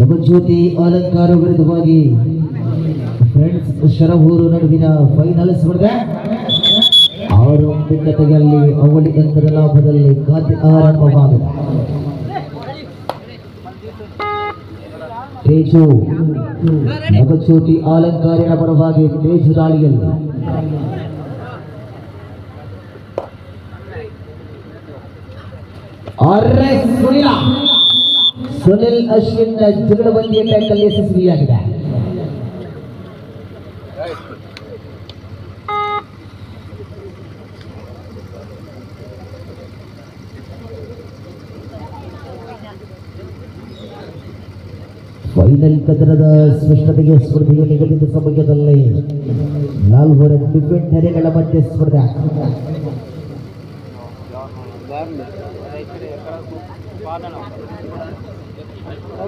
ನವಜ್ಯೋತಿ ಅಲಂಕಾರ ವಿರುದ್ಧವಾಗಿ ಫ್ರೆಂಡ್ಸ್ ಶರಹೂರು ನಡುವಿನ ಫೈನಲ್ ಸ್ಪರ್ಧೆ. ಆರಂಭಿಕತೆಯಲ್ಲಿ ಅವಳಿ ಅಂಕದ ಲಾಭದಲ್ಲಿ ಖಾತೆ ಆರಂಭವಾಗಿದೆ. ತೇಜು ನವಜ್ಯೋತಿ ಅಲಂಕಾರಿನ ಪರವಾಗಿ ತೇಜು ದಾಳಿಯಲ್ಲಿ ಅರೆ ಸುನಿಲ. ಸುನಿಲ್ ಅಶ್ವಿನ್ ಜುಗಡಬಂದಿಯ ಟ್ಯಾಕಲ್ ಯಶಸ್ವಿಯಾಗಿದೆ ಫೈನಲ್ ಕದನದ ಸ್ಪಷ್ಟತೆಗೆ ಸ್ಪರ್ಧೆಗೆ ನಿಗದಿತ ಸಮಯದಲ್ಲಿ ನಾಲ್ವರ ಡಿಪೆಂಡರಿಗಳ ಮಧ್ಯೆ ಸ್ಪರ್ಧೆ.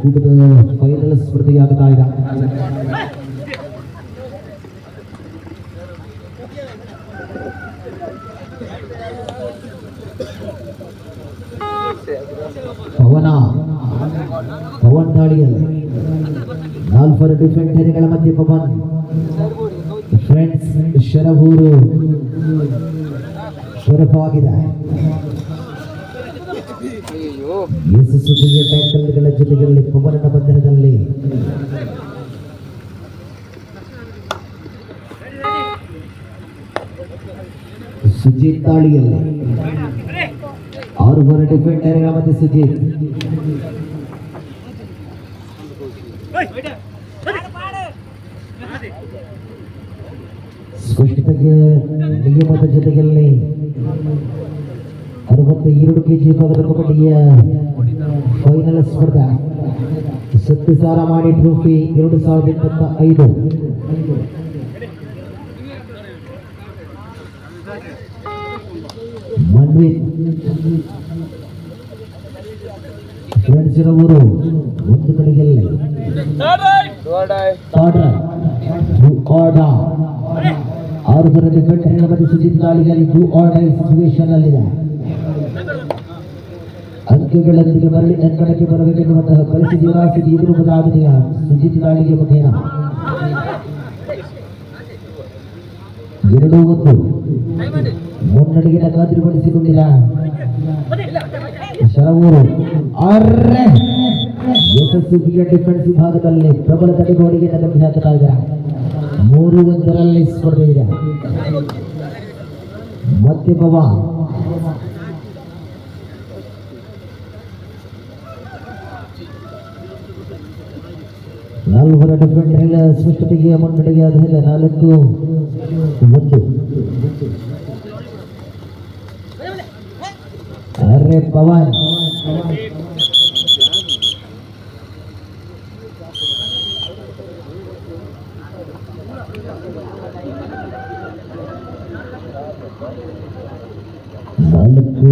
ಕೂಟದ ಫೈನಲ್ ಸ್ಪರ್ಧೆಯಾಗ್ತಾ ಇದೆ. ಪವನ ಪವನ್ ದಾಳಿಯಲ್ಲಿ ನಾಲ್ವರು ಡಿಫೆಂಡರ್ಗಳ ಮಧ್ಯೆ ಪವನ್ ಫ್ರೆಂಡ್ಸ್ ಶರಬೂರು ಸ್ವರೂಪವಾಗಿದೆ ಯಶಸ್ವಿಯ ಟ್ಯಾಕಲ್ಗಳ ಜೊತೆಯಲ್ಲಿ ಪವನನ ಬಂಧನದಲ್ಲಿ ಸುಜಿತ್ ತಾಳಿಯಲ್ಲಿ ಆರು ಬರ ಡಿಫೆಂಡರ್ಗಳ ಮತ್ತೆ ಸುಜಿತ್. ಸ್ಪಷ್ಟತೆಗೆ, ನಿಯಮದ ಜೊತೆಯಲ್ಲಿ ಅರವತ್ತ ಎರಡು ಕೆಜಿ ಪದರ ಕಬಡ್ಡಿಯ ಫೈನಲ್ ಸ್ಪರ್ಧೆ. ಸತ್ತು ಸಾರ ಮಾಡಿ ಟ್ರೋಫಿ ಎರಡು ಸಾವಿರದ ಇಪ್ಪತ್ತ ಐದು ಊರು ಒಂದು ಕಡೆಗೆ ಆರು ಬರಲಿ ಬೆಟ್ಟ ಮಧ್ಯೆ ಸುಜಿತ್ ದಾಳಿಗಾಗಿ ಟು ಆರ್ಡರ್ ಸಿಚುವೇಶನ್ ಅಲ್ಲಿದೆ ಅಂಕೆಗಳೊಂದಿಗೆ ಬರಲಿ ಅಂಕಣಕ್ಕೆ ಬರಬೇಕೆನ್ನುವಂತಹ ಪರಿಸ್ಥಿತಿ ನಿರಾಸೆ ಎದುರುವುದಾಗಿದೆ ಸುಜಿತ್ ದಾಳಿಗೆ ಮುಖೇನ. ಎರಡು ಒಂದು. ಮುನ್ನಡೆಗಿನ ಖಾತ್ರಿಪಡಿಸಿಕೊಂಡಿಲ್ಲ ಶರವೂರು. ಯಶಸ್ಸು ಕ್ರಿಯಾ ಡಿಫೆನ್ಸ್ ವಿಭಾಗದಲ್ಲಿ ಪ್ರಬಲ ತಡೆಗೋಡಿಗೆ ನಗಮಿ ಹಾಕ್ತಾ ಇದ್ದಾರೆ. ಮೂರು ಒಂದರಲ್ಲಿ ಸ್ಪರ್ಧೆ ಇದೆ. ಮತ್ತೆ ಪವಾನ್ ನಾಲ್ವರ ಡಿಫೆಂಡರ್ಗಳ ಸ್ಪಷ್ಟತೆಗೆ ಮುನ್ನಡೆಗೆ ಆದಾಗ ನಾಲ್ಕು ಒಂದು ಅರೆ ಪವನ್ ನಾಲ್ಕು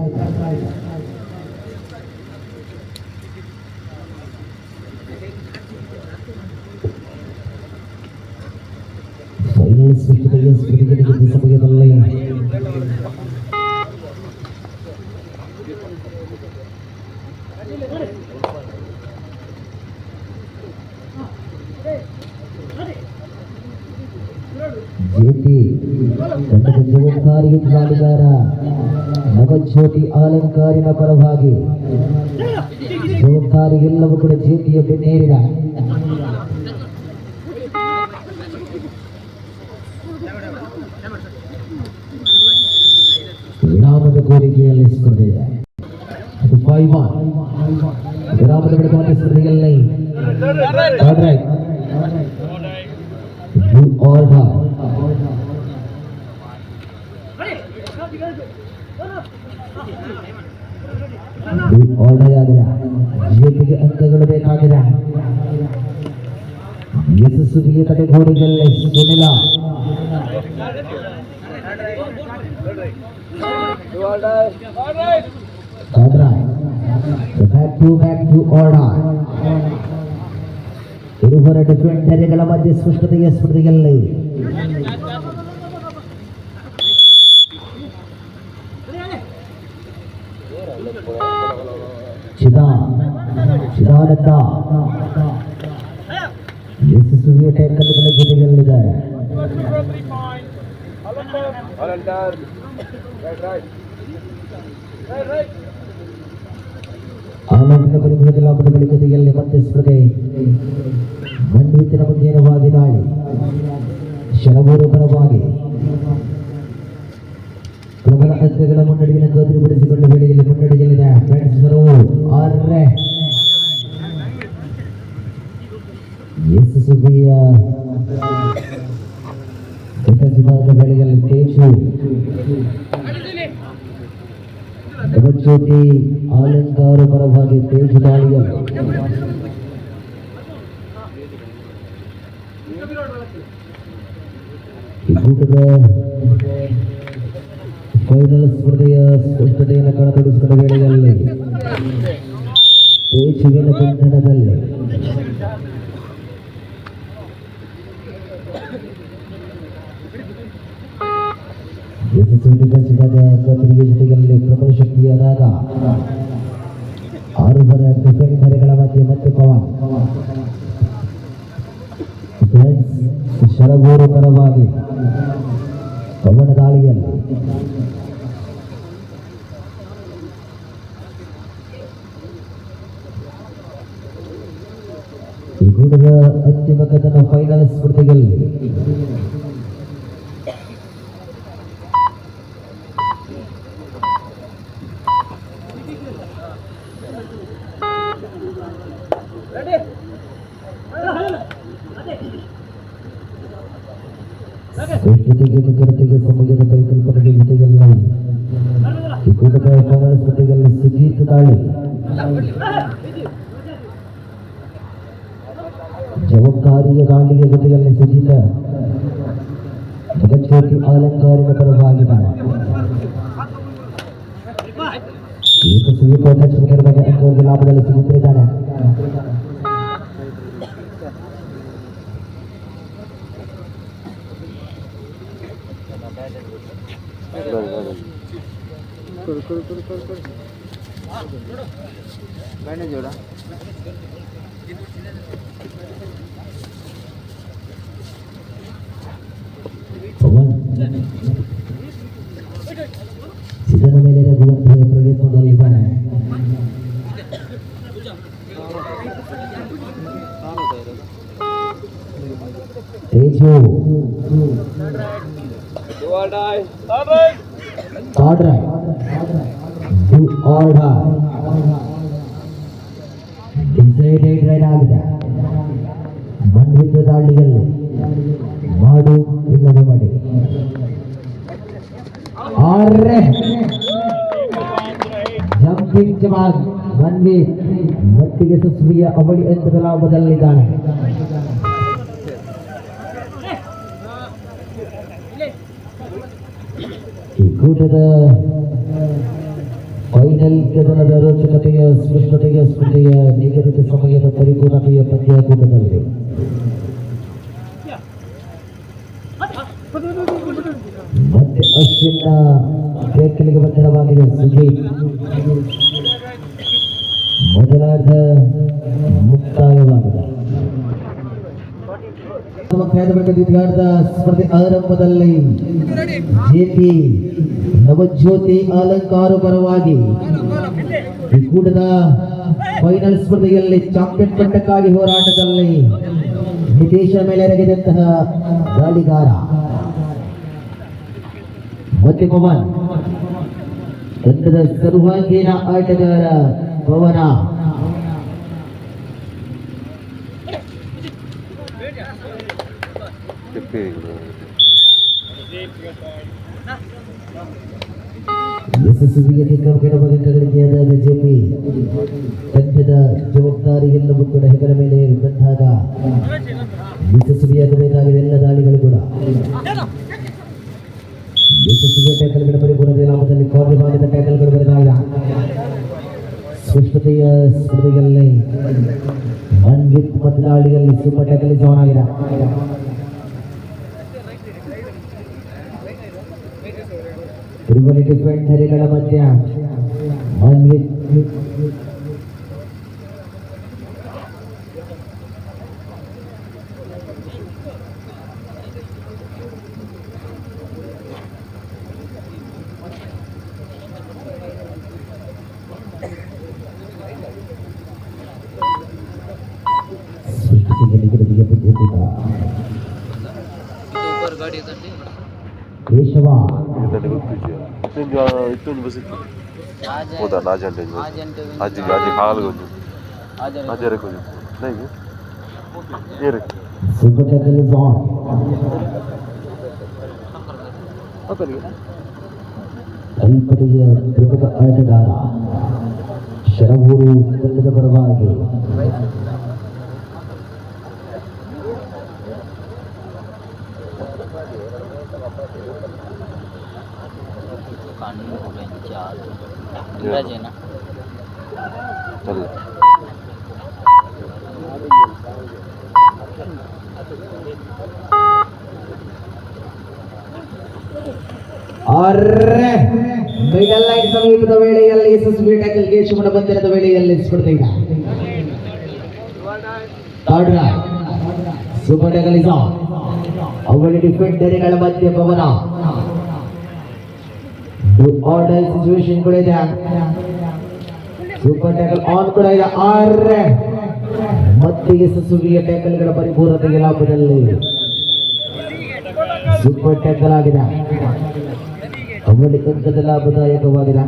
கூட சேர்த்து எப்படி நேரிடா. விடாமத கோரிக்கைகள் இஸ்கிறது துப்பாய்வான் விடாமத விடுபாட்டு சிறுகளை ಯಶಸ್ವಿಗೆ ಕಟಗೋರಿಗಳಲ್ಲಿ Sunil back to back to order ಇರುವರ ಡಿಫೆಂಡರ್ಗಳ ಮಧ್ಯೆ ಸ್ಪಷ್ಟತೆಯ ಸ್ಪರ್ಧೆಯಲ್ಲಿ ಚಿದಾ ಚಿದಾನಂದ ಯಶಸ್ವಿಯ ಟೇಕಲ್ಗಳ ಜೊತೆಯಲ್ಲಿದ್ದಾರೆ ಆಲೋಚನೆ ಪರಿಮಳದ ಲಾಭದ ಜೊತೆಯಲ್ಲಿ ಮತ್ತೆ ಸ್ಪರ್ಧೆ ಮಂಡಿತಿನ ಮುಂದೇನವಾಗಿ ದಾಳಿ ಶರವೂರು ಪರವಾಗಿ ಪ್ರಬಲ ಅಂಕಗಳ ಮುನ್ನಡೆಯನ್ನು ಖಾತ್ರಿಪಡಿಸಿಕೊಂಡ ವೇಳೆಯಲ್ಲಿ ಮುನ್ನಡೆಯಲ್ಲಿದೆ ಬ್ಯಾಟ್ಸ್ಮರು ಆರ್ರೆ ಯಶಸ್ವಿಯ ವಿಭಾಗದ ವೇಳೆಯಲ್ಲಿ ತೇಜು ನವಜ್ಯೋತಿ ಅಲಂಕಾರ ಪರವಾಗಿ ತೇಜು ದಾಳಿಯಲ್ಲಿ ಈ ಕೂಟದ ಫೈನಲ್ ಸ್ಪರ್ಧೆಯ ಸ್ಪಷ್ಟತೆಯನ್ನು ಕಣತೊಡಿಸಿಕೊಂಡ ವೇಳೆಯಲ್ಲಿ ತೇಜುವಿನ ಬಂಧನದಲ್ಲಿ ಯಶಸ್ವಿ ವಿಕಸಿಸಿದ ಕತ್ತರಿಗೆ ಜೊತೆಯಲ್ಲಿ ಪ್ರಬಲ ಶಕ್ತಿಯಾದಾಗ ಆರುವರ ಡಿಫೆಂಡರ್ಗಳ ಮಧ್ಯೆ ಮತ್ತೆ ಪವನ್ ಫ್ರೆಂಡ್ಸ್ ಶರಗೂರು ಪರವಾಗಿ ಪವನ ದಾಳಿಯಲ್ಲಿ ಈ ಕೂಟದ ಅಂತಿಮ ಕದನ ಫೈನಲ್ ಸ್ಪರ್ಧೆಯಲ್ಲಿ ಈ ಕೂಟದ ಫೈನಲ್ ಸ್ಪರ್ಧೆಯಲ್ಲಿ ಸುಜೀತ್ ದಾಳಿ ಜವಾಬ್ದಾರಿಯ ದಾಳಿಯ ಜೊತೆಯಲ್ಲಿ ಸುಜಿತ ಜಗಜ್ಯೋತಿ ಅಲಂಕಾರಿಕ ಪರವಾಗಿದ್ದಾನೆ करो करो करो मैंने जोड़ा सीज़न रहा है ಡು ಆರ್ಡರ್ ಡಿಸೈಡೆಡ್ ರೈಡ್ ಆಗಿದೆ ಮಣ್ಣಿದ್ದ ದಾಳಿಯಲ್ಲಿ ಮಾಡು ಇಲ್ಲದೆ ಮಾಡಿ ಆರ್ರೆ ಜಂಪಿಂಗ್ ಜಮಾಲ್ ಮನ್ವಿ ಮತ್ತಿಗೆ ಸುಸ್ಮಿಯ ಅವಳಿ ಹಂತದ ಲಾಭದಲ್ಲಿದ್ದಾನೆ ಈ ಕೂಟದ ಫೈನಲ್ ಕದನದ ರೋಚಕತೆಯ, ಸ್ಪಷ್ಟತೆಯ ಸ್ಪರ್ಧೆಯ ನಿಗದಿತ ಸಮಯದ ಪರಿಪೂರ್ಣತೆಯ ಪಂದ್ಯಾಕೂಟದಲ್ಲಿ ಮತ್ತೆ ಅಶ್ವಿನ ಬೇಕಲಿಗೆ ಬಂಧನವಾಗಿದೆ ಸುಜೀತ್ ಮೊದಲಾದ ಮುಕ್ತಾಯವಾಗಿದೆ. ವಿದ್ಯಾರ್ಥಿ ಸ್ಪರ್ಧೆ ಆರಂಭದಲ್ಲಿ ಜೆಪಿ ನವಜ್ಯೋತಿ ಅಲಂಕಾರ ಪರವಾಗಿ ಕೂಟದ ಫೈನಲ್ ಸ್ಪರ್ಧೆಯಲ್ಲಿ ಚಾಂಪಿಯನ್ ಪಟ್ಟಕ್ಕಾಗಿ ಹೋರಾಟದಲ್ಲಿ ನಿತೇಶ ಮೇಲೆ ಎರಗಿದಂತಹ ಗಾಳಿಗಾರ. ಮತ್ತೆ ಪವನ್. ತಂಡದ ಸರ್ವಾಂಗೀಣ ಆಟಗಾರ ಪವನ. ಯಶಸ್ವಿಗೆ ಕೆಡಬಗೆಗಳಿಗೆಯಾದಾಗ ಜೆಪಿ ತಂಡದ ಜವಾಬ್ದಾರಿ ಎಲ್ಲವೂ ಕೂಡ ಹೆಗಲ ಮೇಲೆ ಬಂದಾಗ ಯಶಸ್ವಿಯಾಗಬೇಕಾಗಿದೆ ಎಲ್ಲ ದಾಳಿಗಳು ಕೂಡ. ಯಶಸ್ವಿಯ ಟ್ಯಾಕಲ್ಗಳ ಪರಿಪೂರ್ಣತೆಯ ಲಾಭದಲ್ಲಿ ಕಾರ್ಯ ಭಾಗದ ಟ್ಯಾಕಲ್ಗಳು ಬರೆದಾಗ. ಸ್ಪಷ್ಟತೆಯ ಮನ್ವಿತ್ ಮತ್ತು ದಾಳಿಯಲ್ಲಿ ಸೂಪರ್ ಟ್ಯಾಕಲ್ ಜಾನ್ ಆಗಿದೆ ತ್ರಿಬಲಿ ಡಿಫೆಂಡರ್ಗಳ ಮಧ್ಯ ಮನ್ವಿತ್ ಮೊದಲು ಅಜೆಂಟ್ ಅಜ್ಜಿ ಅಜ್ಜಿ ಹಾಲು ಗೊಜ್ಜು ಅಜರೆ ಗೊಜ್ಜು ನೈಗೆ ಏರಿ ಕಲ್ಪಡೆಯ ಪ್ರಮುಖ ಆಟಗಾರ ಶರವೂರು ತಂಡದ ಪರವಾಗಿ ಕಾನೂನು ಬೆಂಚ್ ಆದ ಅಲ್ಲ ಅರ್ರೆ! ಮಿಡಲ್ ಲೈನ್ ಸಮೀಪದ ವೇಳೆಯಲ್ಲಿ ಯಶಸ್ವಿ ಟ್ಯಾಕಲ್ ಗೇಶಮನ ಬಂದಿರದ ವೇಳೆಯಲ್ಲಿ ಸ್ಪರ್ಧೆ ಈಗ ಥರ್ಡ್ ರೈಟ್ ಸೂಪರ್ ಟ್ಯಾಕಲ್ ಇಸ್ ಅವಳಿ ಡಿಫೆಂಡರ್ಗಳ ಮಧ್ಯ ಪವನ ಆರ್ಡರ್ ಸಿಚುವೇಶನ್ ಕೂಡ ಇದೆ ಸೂಪರ್ ಟ್ಯಾಕಲ್ ಆನ್ ಕೂಡ ಇದೆ ಆರ್ರೆ ಮತ್ತೆ ಯಶಸ್ವಿಯ ಟ್ಯಾಕಲ್ಗಳ ಪರಿಪೂರ್ಣತೆಗೆ ಲಾಭದಲ್ಲಿ ಸೂಪರ್ ಟ್ಯಾಕಲ್ ಆಗಿದೆ ಅವಳಿ ಅಂಕದ ಲಾಭದಾಯಕವಾಗಿದೆ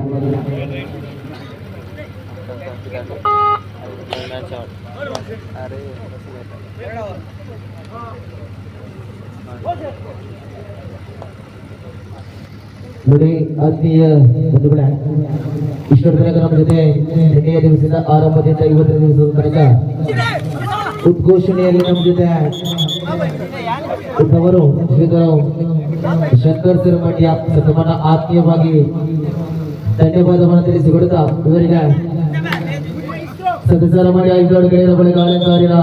ನೋಡಿ, ಆತ್ಮೀಯ ಬಂಧುಗಳೇ ಇಷ್ಟರ ತನಕ ನಮ್ಮ ಜೊತೆ ನಿನ್ನೆಯ ದಿವಸದ ಆರಂಭದಿಂದ ಇವತ್ತಿನ ದಿವಸದ ತನಕ ಉದ್ಘೋಷಣೆಯಲ್ಲಿ ನಮ್ಮ ಜೊತೆ ಇದ್ದವರು ಶ್ರೀಧರು ಶಂಕರ್ ಸಿರಮಠ್ಯ ಸತಮಾನ ಆತ್ಮೀಯವಾಗಿ ಧನ್ಯವಾದವನ್ನು ತಿಳಿಸಿಕೊಡುತ್ತಾ, ಇವರಿಗೆ ಸದಸ್ಯರ ಮಾಡಿ ಐದು ಗೆಳೆಯರ ಬಳಿಕ ಅಲಂಕಾರಿನ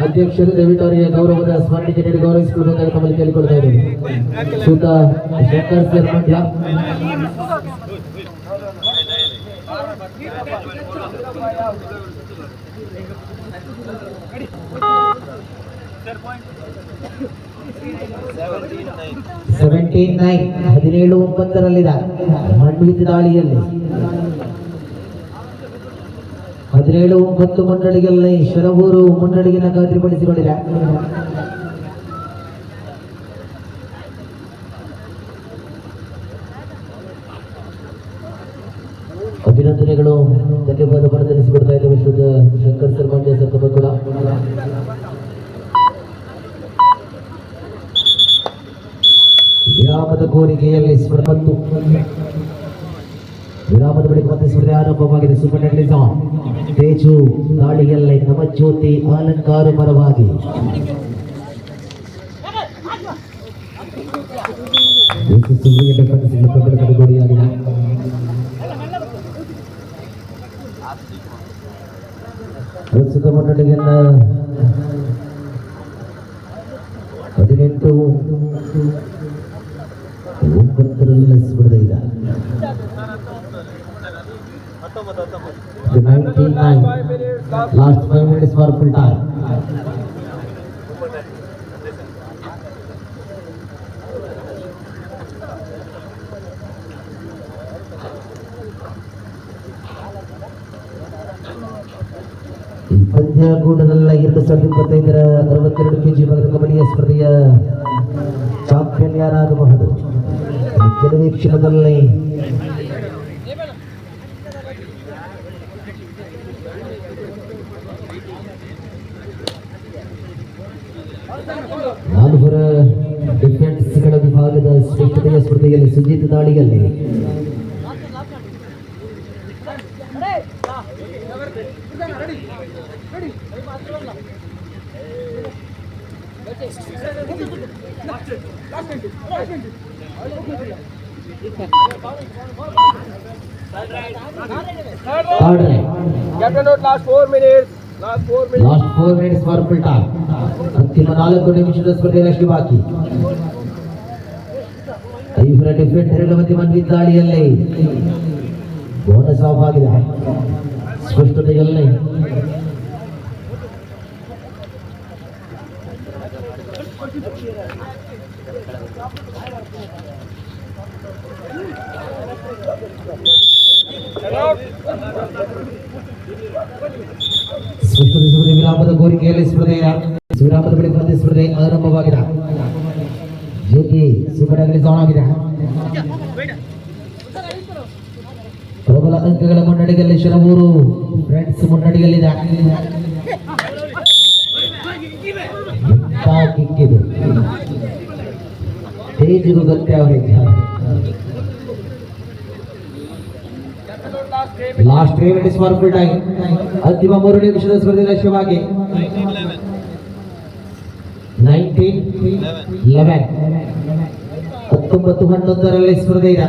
ಅಧ್ಯಕ್ಷರು ದಯವಿಟ್ಟು ಗೌರವದ ಸ್ಮರಣಿಕೆ ನೀಡಿ ಗೌರವಿಸಿಕೊಳ್ಳುವುದಾಗಿ ತಮ್ಮಲ್ಲಿ ಕೇಳಿಕೊಳ್ತಾ ಇದ್ದೇವೆ ಸುತ್ತ ಶಂಕರ್ ಸಿರಮಠ್ಯ ಸೆವೆಂಟೀನ್ ನೈನ್ ಹದಿನೇಳು, ಒಂಬತ್ತರಲ್ಲಿದೆ. ಮಣ್ಣಿತ ದಾಳಿಯಲ್ಲಿ. ಹದಿನೇಳು, ಒಂಬತ್ತು ಮಂಡಳಿಗಳಲ್ಲಿ ಶರವೂರು ಮುನ್ನಡೆಗಿನ ಖಾತ್ರಿಪಡಿಸಿಕೊಂಡಿದೆ ಅಭಿನಂದನೆಗಳು. ಧನ್ಯವಾದ ತಿಳಿಸಿಕೊಡ್ತಾ ಇದ್ದೇವೆ ಶುದ್ಧ ಶಂಕರ್ ಸರ್ಮಾಂಡ್ಯ ಸರ್ ಕೂಡ ವಿರಾಮದ ಕೋರಿಕೆಯಲ್ಲಿ ಸ್ಪರ್ಧತ್ತು ವಿರಾಮದ ಬಳಿಕ ಮತ್ತೆ ಸ್ಪರ್ಧೆ ಆರಂಭವಾಗಿದೆ. ಸೂಪರ್ ತೇಜು ದಾಳಿಯಲ್ಲಿ ನವಜ್ಯೋತಿ ಅಲಂಕಾರ ಪರವಾಗಿ. ಪ್ರಸ್ತುತ ಮಂಡಳಿಯನ್ನ ಹದಿನೆಂಟು ಒಂಬತ್ತರಲ್ಲಿ ಸ್ಪರ್ಧೆ ಇದೆ. ninety nine last five minutes for full time ಈ ಪಂದ್ಯಕೂಟದಲ್ಲ ಎರಡು ಸಾವಿರದ ಇಪ್ಪತ್ತೈದರ ಅರವತ್ತೆರಡು ಕೆಜಿ ಭಾಗದ ಕಬಡ್ಡಿಯ ಸ್ಪರ್ಧೆಯ ಚಾಂಪಿಯನ್ ಯಾರಾಗಬಹುದು ಈ ಕೆಲವೇ ಕ್ಷಣದಲ್ಲಿ ಶ್ರೇಷ್ಠತೆಯ ಸ್ಪರ್ಧೆಯಲ್ಲಿ ಸುಜಿತ್ ದಾಳಿಯಲ್ಲಿ ಆಡ್ರೆ Captain note last four minutes. Last four minutes. Last four minutes for full time ಅಂತಿಮ ನಾಲ್ಕು ನಿಮಿಷದ ಸ್ಪರ್ಧೆಯಷ್ಟು ಬಾಕಿ ಐವರ ಡಿಫೆಂಡ್ ಎರಡು ಮಂದಿ ಮಂದಿ ದಾಳಿಯಲ್ಲಿ ಬೋನಸ್ ಆಫ್ ಆಗಿದೆ ಸ್ಪಷ್ಟತೆಯಲ್ಲಿ ಸ್ಪಷ್ಟತೆ ಸ್ಪರ್ಧೆ ವಿರಾಮದ ಕೋರಿಕೆಯಲ್ಲಿ ಸ್ಪರ್ಧೆಯ ವಿರಾಮದ ಬಳಿಕ ಮತ್ತೆ ಸ್ಪರ್ಧೆ ಆರಂಭವಾಗಿದೆ ಸುಗಡಗಲಿ ಜಾನ್ ಆಗಿದೆ. ಪ್ರಬಲ ಅಂಕಗಳ ಶಿರಮೂರು ಫ್ರೆಂಡ್ಸ್ ಮುನ್ನಡೆಯಲ್ಲಿದೆ. ಇದು ತೇಜಿಗೂ ಗೊತ್ತೇ ಲಾಸ್ಟ್ ಮಿನಿಟ್ಸ್ ಆಗಿ. ಅಂತಿಮ ಮೂರು ನಿಮಿಷದ ಸ್ಪರ್ಧೆ ಲಕ್ಷ್ಯವಾಗಿ. थ्री लेवन उत्तम बतुहान नंतर स्पर्धा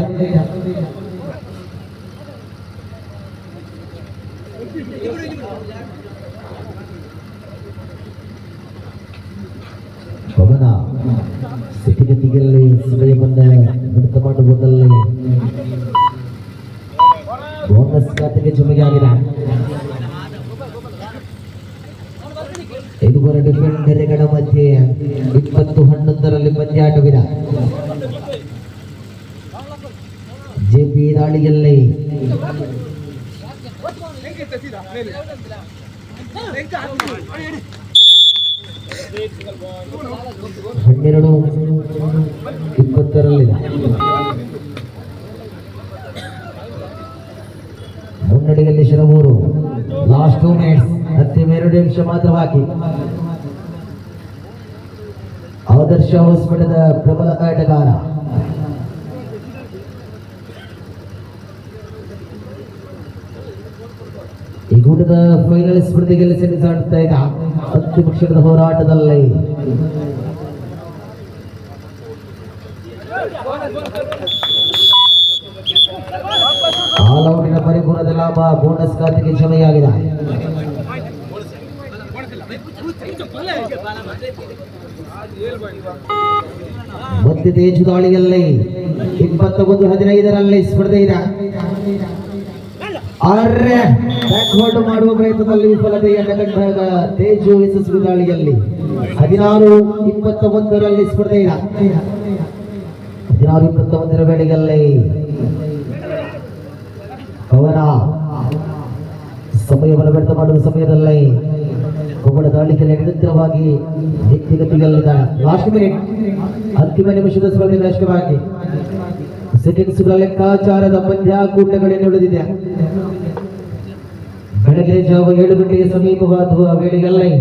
ಐದುವರೆ ಡಿಫೆಂಡರ್ಗಳ ಮಧ್ಯೆ ಇಪ್ಪತ್ತು ಹನ್ನೊಂದರಲ್ಲಿ ಪಂದ್ಯಾಟವಿದೆ ಜೆಪಿ ದಾಳಿಯಲ್ಲಿ ಹನ್ನೆರಡು ಇಪ್ಪತ್ತರಲ್ಲಿ. ಮುನ್ನಡೆಯಲ್ಲಿ ಶಿರಮೂರು ಲಾಸ್ಟ್ ಟೂ ಮಿನಿಟ್ಸ್ ಅಂತಿಮ ಎರಡು ನಿಮಿಷ ಮಾತ್ರ ಬಾಕಿ. ಆದರ್ಶ ಹೊಸಮಠದ ಪ್ರಬಲ ಆಟಗಾರ ಈ ಕೂಟದ ಫೈನಲ್ ಸ್ಪರ್ಧೆಯಲ್ಲಿ ಸೆಣಸಾಡ್ತಾ ಇದ್ದ ಹತ್ತು ಪಕ್ಷಗಳ ಹೋರಾಟದಲ್ಲಿ. ಆಲ್ ಔಟಿನ ಪರಿಪೂರ್ಣದ ಲಾಭ ಬೋನಸ್ ಖಾತೆಗೆ ಜಮೆಯಾಗಿದೆ. ಮತ್ತೆ ತೇಜು ದಾಳಿಯಲ್ಲಿ ಇಪ್ಪತ್ತ ಒಂದು ಹದಿನೈದರಲ್ಲಿ ಸ್ಪರ್ಧೆ ಇದೆ. ಆರ್ರೆ ಬ್ಯಾಕ್ವರ್ಡ್ ಮಾಡುವ ಪ್ರಯತ್ನದಲ್ಲಿ ವಿಫಲತೆಯನ್ನು ಕಂಡಾಗ ತೇಜು ಯಶಸ್ವಿ ದಾಳಿಯಲ್ಲಿ ಹದಿನಾರು ಇಪ್ಪತ್ತ ಒಂದರಲ್ಲಿ ಸ್ಪರ್ಧೆ ಇದೆ. ಹದಿನಾರು ಇಪ್ಪತ್ತ ಒಂದರ ವೇಳೆಯಲ್ಲಿ ಅವರ ಸಮಯವನ್ನು ವ್ಯರ್ಥ ಮಾಡುವ ಸಮಯದಲ್ಲಿ ಒಬ್ಬಳ ದಾಳಿಗೆ ನಿರಂತರವಾಗಿ ನಿತ್ಯಗತಿಯಲ್ಲಿದೆ ಲಾಸ್ಟ್ ಮಿನಿಟ್ ಅಂತಿಮ ನಿಮಿಷದ ಸ್ಪರ್ಧೆ ನಷ್ಟವಾಗಿ ಸೆಕೆಂಡ್ಸ್ಗಳ ಲೆಕ್ಕಾಚಾರದ ಪಂದ್ಯಾಕೂಟಗಳೇನು ಉಳಿದಿದೆ ಬೆಳಗ್ಗೆ ಜಾವ ಏಳು ಗಂಟೆಗೆ ಸಮೀಪವಾದ ವೇಳೆಯಲ್ಲಿ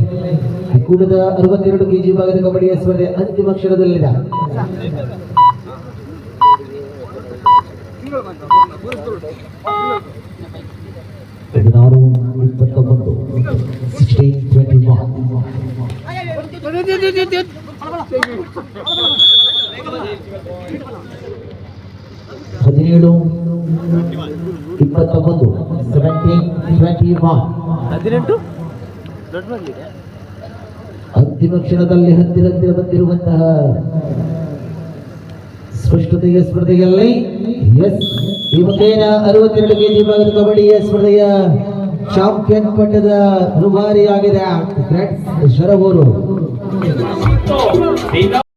ಕೂಟದ ಅರವತ್ತೆರಡು ಕೆಜಿ ಭಾಗದ ಕಬಡ್ಡಿಯ ಸ್ಪರ್ಧೆ ಅಂತಿಮ ಕ್ಷಣದಲ್ಲಿದೆ. ಹದಿನಾರು ಇಪ್ಪತ್ತೊಂಬತ್ತು ಸಿಕ್ಸ್ಟೀನ್ ಟ್ವೆಂಟಿ ಒನ್ ಹದಿನೇಳು ಇಪ್ಪತ್ತೊಂಬತ್ತು ಸೆವೆಂಟೀನ್ ಟ್ವೆಂಟಿ ಒನ್ ಹದಿನೆಂಟು? ಅಂತಿಮ ಕ್ಷಣದಲ್ಲಿ ಹತ್ತಿರ ಹತ್ತಿರ ಬಂದಿರುವಂತಹ ಸ್ಪಷ್ಟತೆಯ ಸ್ಪರ್ಧೆಯಲ್ಲಿ ಎಸ್ ಇವತ್ತೇನ ಅರವತ್ತೆರಡು ಕೆಜಿ ಭಾಗದ ಕಬಡ್ಡಿಯ ಸ್ಪರ್ಧೆಯ ಚಾಂಪಿಯನ್ ಪಟ್ಟದ ರುಬಾರಿಯಾಗಿದೆ ಶರವೂರು.